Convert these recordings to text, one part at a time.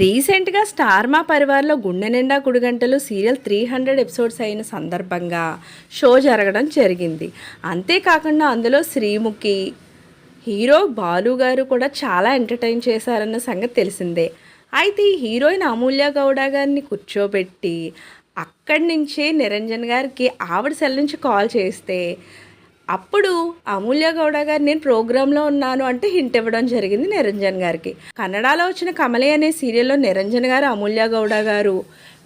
రీసెంట్గా స్టార్ మా పరివార్లో Gunde Ninda Gudigantalu serial three hundred episodes అయిన సందర్భంగా షో జరగడం జరిగింది. అంతేకాకుండా అందులో శ్రీముఖి హీరో బాలు గారు కూడా చాలా ఎంటర్టైన్ చేశారన్న సంగతి తెలిసిందే. అయితే ఈ హీరోయిన్ అమూల్య గౌడ గారిని కూర్చోబెట్టి అక్కడి నుంచే నిరంజన్ గారికి ఆవిడ సెల్ నుంచి కాల్ చేస్తే అప్పుడు అమూల్య గౌడ గారు నేను ప్రోగ్రాంలో ఉన్నాను అంటే హింట్ ఇవ్వడం జరిగింది నిరంజన్ గారికి. కన్నడలో వచ్చిన కమలి అనే సీరియల్లో నిరంజన్ గారు అమూల్య గౌడ గారు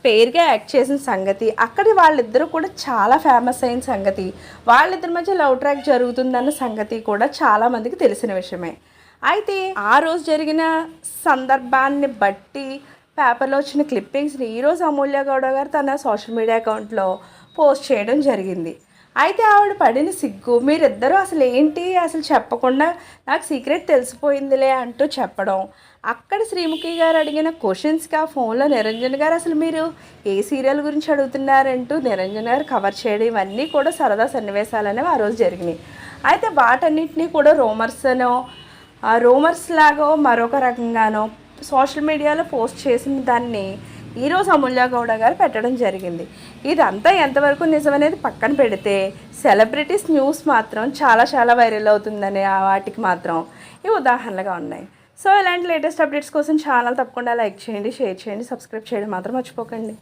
పేరుగా యాక్ట్ చేసిన సంగతి అక్కడి వాళ్ళిద్దరూ కూడా చాలా ఫేమస్ అయిన సంగతి వాళ్ళిద్దరి మధ్య లవ్ ట్రాక్ జరుగుతుందన్న సంగతి కూడా చాలామందికి తెలిసిన విషయమే. అయితే ఆ రోజు జరిగిన సందర్భాన్ని బట్టి పేపర్లో వచ్చిన క్లిప్పింగ్స్ని ఈరోజు అమూల్య గౌడ గారు తన సోషల్ మీడియా అకౌంట్లో పోస్ట్ చేయడం జరిగింది. అయితే ఆవిడ పడిన సిగ్గు. మీరిద్దరూ అసలు ఏంటి? అసలు చెప్పకుండా నాకు సీక్రెట్ తెలిసిపోయిందిలే అంటూ చెప్పడం. అక్కడ శ్రీముఖి గారు అడిగిన క్వశ్చన్స్కి ఆ ఫోన్లో నిరంజన్ గారు అసలు మీరు ఏ సీరియల్ గురించి అడుగుతున్నారంటూ నిరంజన్ గారు కవర్ చేయడం ఇవన్నీ కూడా సరదా సన్నివేశాలు అనేవి ఆ రోజు జరిగినాయి. అయితే వాటన్నిటినీ కూడా రోమర్స్ అనో ఆ రూమర్స్ లాగో మరొక రకంగానో సోషల్ మీడియాలో పోస్ట్ చేసిన దాన్ని ఈరోజు అమూల్య గౌడ గారు పెట్టడం జరిగింది. ఇదంతా ఎంతవరకు నిజమనేది పక్కన పెడితే సెలబ్రిటీస్ న్యూస్ మాత్రం చాలా చాలా వైరల్ అవుతుందనే ఆ వాటికి మాత్రం ఈ ఉదాహరణలుగా ఉన్నాయి. సో ఇలాంటి లేటెస్ట్ అప్డేట్స్ కోసం ఛానల్ తప్పకుండా లైక్ చేయండి షేర్ చేయండి సబ్స్క్రైబ్ చేయడం మాత్రం మర్చిపోకండి.